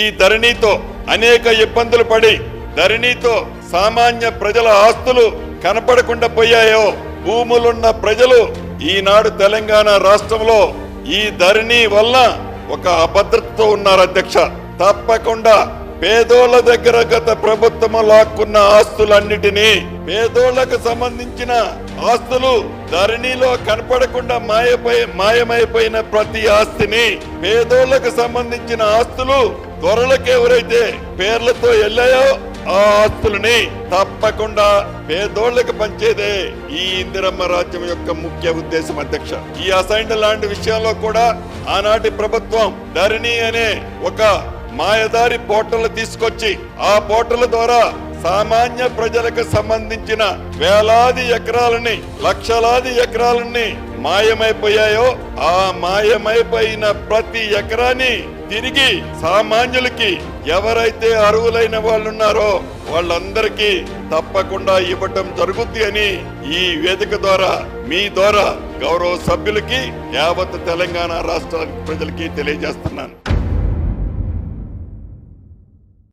ఈ ధరణితో అనేక ఇబ్బందులు పడి ధరణితో సామాన్య ప్రజల ఆస్తులు కనపడకుండా పోయాయో. భూములున్న ప్రజలు ఈనాడు తెలంగాణ రాష్ట్రంలో ఈ ధరణి వల్ల ఒక అభద్రతతో ఉన్నారు అధ్యక్ష. తప్పకుండా పేదోళ్ళ దగ్గర గత ప్రభుత్వం లాక్కున్న ఆస్తులన్నిటినీ పేదోళ్ళకు సంబంధించిన ఆస్తులు ధరణిలో కనపడకుండా మాయపై మాయమైపోయిన ప్రతి ఆస్తిని పేదోళ్ళకు సంబంధించిన ఆస్తులు దొరలకు ఎవరైతే పేర్లతో వెళ్ళాయో ఆ ఆస్తులని తప్పకుండా పేదోళ్ళకు పంచేదే ఈ ఇందిరమ్మ రాజ్యం యొక్క ముఖ్య ఉద్దేశం అధ్యక్ష. ఈ అసైన్డ్ ల్యాండ్ విషయంలో కూడా ఆనాటి ప్రభుత్వం ధరణి అనే ఒక మాయదారి పోర్టల్ తీసుకొచ్చి ఆ పోర్టల్ ద్వారా సామాన్య ప్రజలకు సంబంధించిన వేలాది ఎకరాలని లక్షలాది ఎకరాలని మాయమైపోయాయో ఆ మాయమైపోయిన ప్రతి ఎకరాన్ని తిరిగి సామాన్యులకి ఎవరైతే అర్హులైన వాళ్ళున్నారో వాళ్ళందరికీ తప్పకుండా ఇవ్వటం జరుగుద్ది అని ఈ వేదిక ద్వారా మీ ద్వారా గౌరవ సభ్యులకి యావత్ తెలంగాణ రాష్ట్ర ప్రజలకి తెలియజేస్తున్నాను.